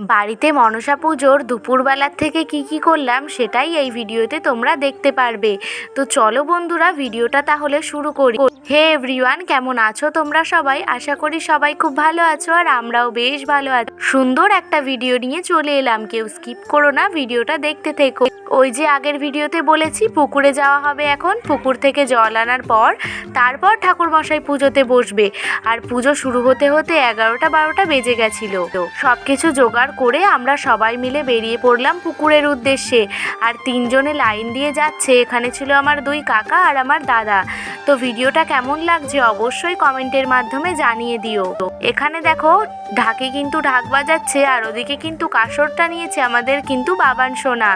বাড়িতে মনসা পুজোর দুপুরবেলার থেকে কি কি করলাম সেটাই এই ভিডিওতে তোমরা দেখতে পারবে। তো চলো বন্ধুরা, ভিডিওটা তাহলে শুরু করি। হে এভরিওয়ান, কেমন আছো তোমরা সবাই? আশা করি সবাই খুব ভালো আছো আর আমরাও বেশ ভালো আছি। সুন্দর একটা ভিডিও নিয়ে চলে এলাম, কেউ স্কিপ করো না, ভিডিওটা দেখতে থেকো। ওই যে আগের ভিডিওতে বলেছি, পুকুরে যাওয়া হবে এখন, পুকুর থেকে জল আনার পর, তারপর ঠাকুর মশাই পুজোতে বসবে। আর পুজো শুরু হতে হতে এগারোটা বারোটা বেজে গেছিল। সব কিছু জোগাড় করে আমরা সবাই মিলে বেরিয়ে পড়লাম পুকুরের উদ্দেশ্যে। আর তিনজনে লাইন দিয়ে যাচ্ছে। এখানে ছিল আমার দুই কাকা আর আমার দাদা। তো ভিডিওটা কেমন লাগছে অবশ্যই কমেন্টের মাধ্যমে জানিয়ে দিও। এখানে দেখো, ঢাকে কিন্তু ঢাক বাজাচ্ছে আর ওদিকে কিন্তু কাসরটা নিয়েছে আমাদের কিন্তু বাবান সোনা।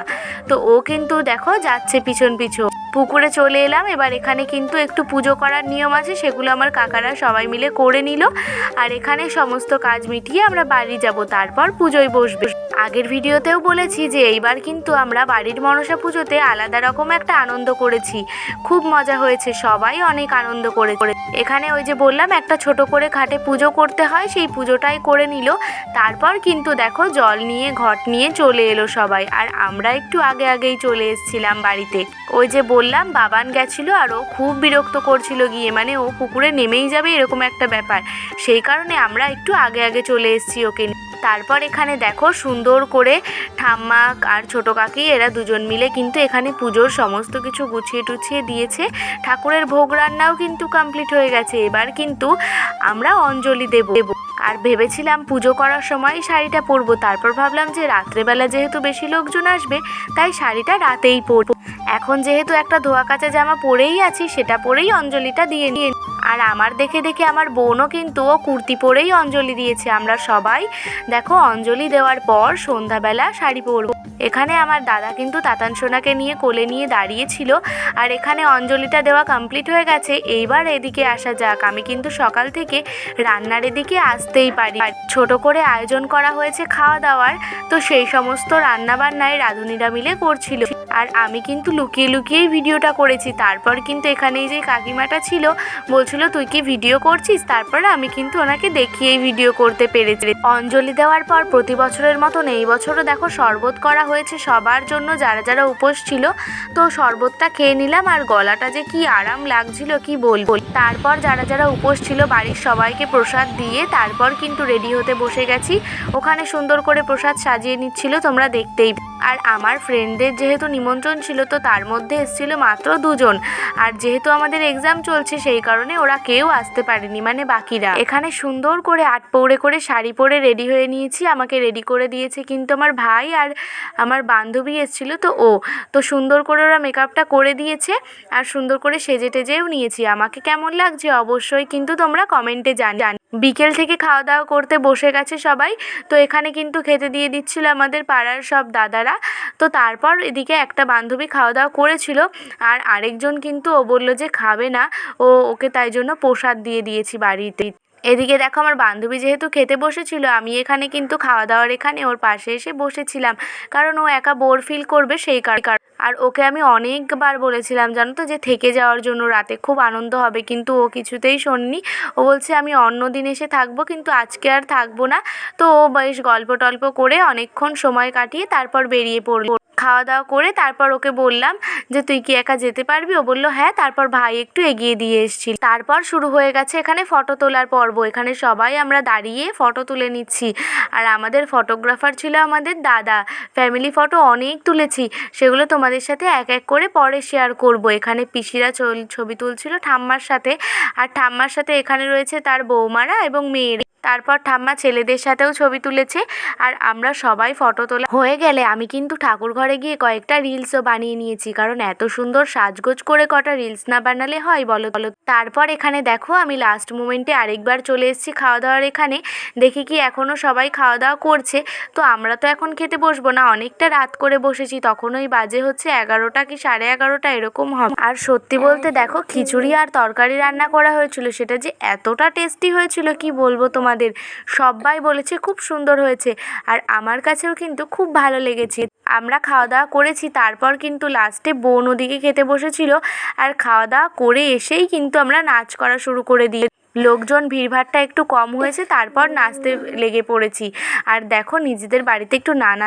তো ও কিন্তু দেখো যাচ্ছে পিছন পিছন। পুকুরে চলে এলাম। এবার এখানে কিন্তু একটু পুজো করার নিয়ম আছে, সেগুলো আমার কাকারা সবাই মিলে করে নিল। আর এখানে সমস্ত কাজ মিটিয়ে আমরা বাড়ি যাব, তারপর পুজোয় বসবে। আগের ভিডিওতেও বলেছি যে এইবার কিন্তু আমরা বাড়ির মনসা পুজোতে আলাদা রকম একটা আনন্দ করেছি। খুব মজা হয়েছে, সবাই অনেক আনন্দ করে এখানে ওই যে বললাম, একটা ছোট করে খাটে পুজো করতে হয়, সেই পুজোটাই করে নিল। তারপর কিন্তু দেখো জল নিয়ে, ঘট নিয়ে চলে এলো সবাই। আর আমরা একটু আগে আগেই চলে এসেছিলাম বাড়িতে। ওই যে বললাম, বাবান গেছিল আর ও খুব বিরক্ত করছিল গিয়ে। মানে ও পুকুরে নেমেই যাবে এরকম একটা ব্যাপার। সেই কারণে আমরা একটু আগে আগে চলে এসেছি ওকে তারপর এখানে দেখো সুন্দর করে ঠাম্মা আর ছোটো কাকি এরা দুজন মিলে কিন্তু এখানে পুজোর সমস্ত কিছু গুছিয়ে টুছিয়ে দিয়েছে। ঠাকুরের ভোগ রান্নাও কিন্তু কমপ্লিট হয়ে গেছে। এবার কিন্তু আমরা অঞ্জলি দেব। আর ভেবেছিলাম পুজো করার সময় শাড়িটা পরবো, তারপর ভাবলাম যে রাত্রেবেলা যেহেতু বেশি লোকজন আসবে, তাই শাড়িটা রাতেই পরব। এখন যেহেতু একটা ধোয়া কাচা জামা পরেই আছি, সেটা পরেই অঞ্জলিটা দিয়ে নিয়ে আর আমার দেখে দেখে আমার বোনও কিন্তু ও কুর্তি পরেই অঞ্জলি দিয়েছে। আমরা সবাই, দেখো, অঞ্জলি দেওয়ার পর সন্ধ্যাবেলা শাড়ি পরবো। এখানে আমার দাদা কিন্তু তাতান সোনাকে নিয়ে কোলে নিয়ে দাঁড়িয়েছিল, আর এখানে অঞ্জলিটা দেওয়া কমপ্লিট হয়ে গেছে। এইবার এদিকে আসা যাক। আমি কিন্তু সকাল থেকে রান্নার এদিকে আসতেই পারি। আর ছোট করে আয়োজন করা হয়েছে খাওয়া দাওয়ার, তো সেই সমস্ত রান্নাবান্নায় রাঁধুনিরা মিলে করছিল। আর আমি কিন্তু লুকিয়ে লুকিয়েই ভিডিওটা করেছি। তারপর কিন্তু এখানে যে কাকিমাটা ছিল, বলছিল, তুই কি ভিডিও করছিস? তারপর আমি কিন্তু ওনাকে দেখিয়েই ভিডিও করতে পেরেছি। অঞ্জলি দেওয়ার পর প্রতি বছরের মতন এই বছরও দেখো শরবত করা হয়েছে সবার জন্য, যারা যারা উপোস ছিল। তো শরবতটা খেয়ে নিলাম আর গলাটা যে কি আরাম লাগছিল, কি বলব। তারপর যারা যারা উপোস ছিল, বাড়ির সবাইকে প্রসাদ দিয়ে তারপর কিন্তু রেডি হতে বসে গেছি। ওখানে সুন্দর করে প্রসাদ সাজিয়ে নিচ্ছিল, তোমরা দেখতেই আর আমার ফ্রেন্ডদের যেহেতু নিমন্ত্রণ ছিল তো তার মধ্যে এসেছিল মাত্র দুজন। আর যেহেতু আমাদের এক্সাম চলছে, সেই কারণে ওরা কেউ আসতে পারেনি মানে বাকিরা। এখানে সুন্দর করে আট পৌড়ে করে শাড়ি পরে রেডি হয়ে নিয়েছি, আমাকে রেডি করে দিয়েছে কিন্তু আমার ভাই আর আমার বান্ধবী এসেছিল তো ও। তো সুন্দর করে ওরা মেকআপটা করে দিয়েছে আর সুন্দর করে সেজে টেজেও নিয়েছি। আমাকে কেমন লাগছে অবশ্যই কিন্তু তোমরা কমেন্টে জান বিকেল থেকে খাওয়া দাওয়া করতে বসে গেছে সবাই। তো এখানে কিন্তু খেতে দিয়ে দিচ্ছিল আমাদের পাড়ার সব দাদারা। তো তারপর এদিকে একটা বান্ধবী খাওয়া দাওয়া করেছিল আর আরেকজন কিন্তু ও বলল যে খাবে না। ও, ওকে তাই জন্য প্রসাদ দিয়ে দিয়েছি বাড়িতে। এদিকে দেখো আমার বান্ধবী যেহেতু খেতে বসেছিল, আমি এখানে কিন্তু খাওয়া দাওয়ার এখানে ওর পাশে এসে বসেছিলাম। কারণ ও একা বোর ফিল করবে সেই কারণ আর ওকে আমি অনেকবার বলেছিলাম, জানো তো, যে থেকে যাওয়ার জন্য রাতে খুব আনন্দ হবে, কিন্তু ও কিছুতেই শোননি। ও বলছে, আমি অন্য দিন এসে থাকব, কিন্তু আজকে আর থাকব না। তো ও বেশ গল্প টল্প করে অনেকক্ষণ সময় কাটিয়ে তারপর বেরিয়ে পড়ল। খাওয়া দাওয়া করে তারপর ওকে বললাম যে, তুই কি একা যেতে পারবি? ও বলল হ্যাঁ। তারপর ভাই একটু এগিয়ে দিয়ে এসেছিল। তারপর শুরু হয়ে গেছে এখানে ফটো তোলার পর্ব। এখানে সবাই আমরা দাঁড়িয়ে ফটো তুলে নিচ্ছি। আর আমাদের ফটোগ্রাফার ছিল আমাদের দাদা। ফ্যামিলি ফটো অনেক তুলেছি। সেগুলো তোমাদের সাথে এক এক করে পরে শেয়ার করব। এখানে পিসিরা ছবি তুলছিল ঠাম্মার সাথে। আর ঠাম্মার সাথে এখানে রয়েছে তার বৌমারা এবং মেয়ের। তারপর ঠাম্মা ছেলেদের সাথেও ছবি তুলেছে আর আমরা সবাই ফটো তোলা হয়ে গেলে আমি কিন্তু ঠাকুর ঘরে গিয়ে কয়েকটা রিলসও বানিয়ে নিয়েছি। কারণ এত সুন্দর সাজগোজ করে কটা রিলস না বানালে হয় বলো? বলো তারপর এখানে দেখো আমি লাস্ট মোমেন্টে আরেকবার চলে এসেছি খাওয়া দাওয়ার এখানে। দেখি কি এখনও সবাই খাওয়া দাওয়া করছে। তো আমরা তো এখন খেতে বসবো না, অনেকটা রাত করে বসেছি। তখন ওই বাজে হচ্ছে এগারোটা কি সাড়ে এগারোটা এরকম হবে। আর সত্যি বলতে দেখো খিচুড়ি আর তরকারি রান্না করা হয়েছিল, সেটা যে এতটা টেস্টি হয়েছিল কি বলব তোমাদের? সবাই বলেছে খুব সুন্দর হয়েছে। আর আমার কাছেও কিন্তু খুব ভালো লেগেছে। আমরা খাওয়া দাওয়া করেছি, তারপর কিন্তু লাস্টে বোন ওদিকে খেতে বসেছিল আর খাওয়া দাওয়া করে এসেই কিন্তু আমরা নাচ করা শুরু করে দিয়ে লোকজন ভিড়ভাড়টা একটু কম হয়েছে, তারপর নাচতে লেগে পড়েছি। আর দেখো নিজেদের বাড়িতে একটু নানা